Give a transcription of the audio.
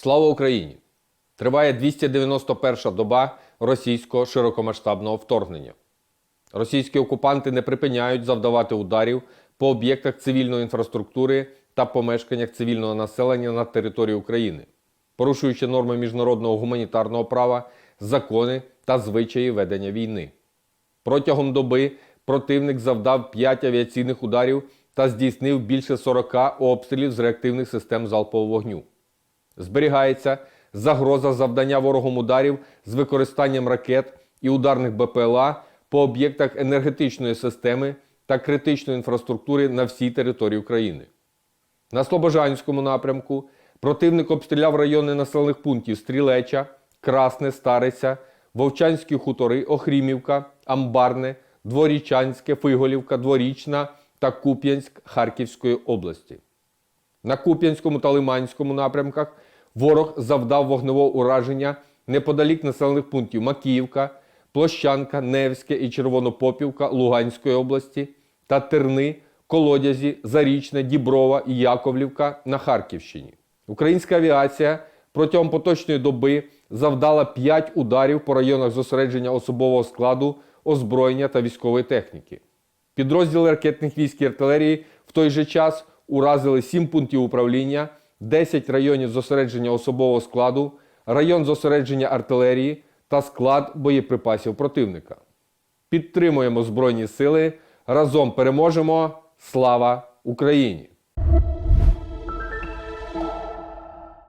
Слава Україні! Триває 291 доба російського широкомасштабного вторгнення. Російські окупанти не припиняють завдавати ударів по об'єктах цивільної інфраструктури та помешканнях цивільного населення на території України, порушуючи норми міжнародного гуманітарного права, закони та звичаї ведення війни. Протягом доби противник завдав 5 авіаційних ударів та здійснив більше 40 обстрілів з реактивних систем залпового вогню. Зберігається загроза завдання ворогом ударів з використанням ракет і ударних БПЛА по об'єктах енергетичної системи та критичної інфраструктури на всій території України. На Слобожанському напрямку противник обстріляв райони населених пунктів Стрілеча, Красне, Стариця, Вовчанські хутори, Охрімівка, Амбарне, Дворічанське, Фиголівка, Дворічна та Куп'янськ Харківської області. На Куп'янському та Лиманському напрямках ворог завдав вогневого ураження неподалік населених пунктів Макіївка, Площанка, Невське і Червонопопівка Луганської області та Терни, Колодязі, Зарічне, Діброва і Яковлівка на Харківщині. Українська авіація протягом поточної доби завдала 5 ударів по районах зосередження особового складу, озброєння та військової техніки. Підрозділи ракетних військ і артилерії в той же час уразили 7 пунктів управління, 10 районів зосередження особового складу, район зосередження артилерії та склад боєприпасів противника. Підтримуємо Збройні Сили. Разом переможемо. Слава Україні!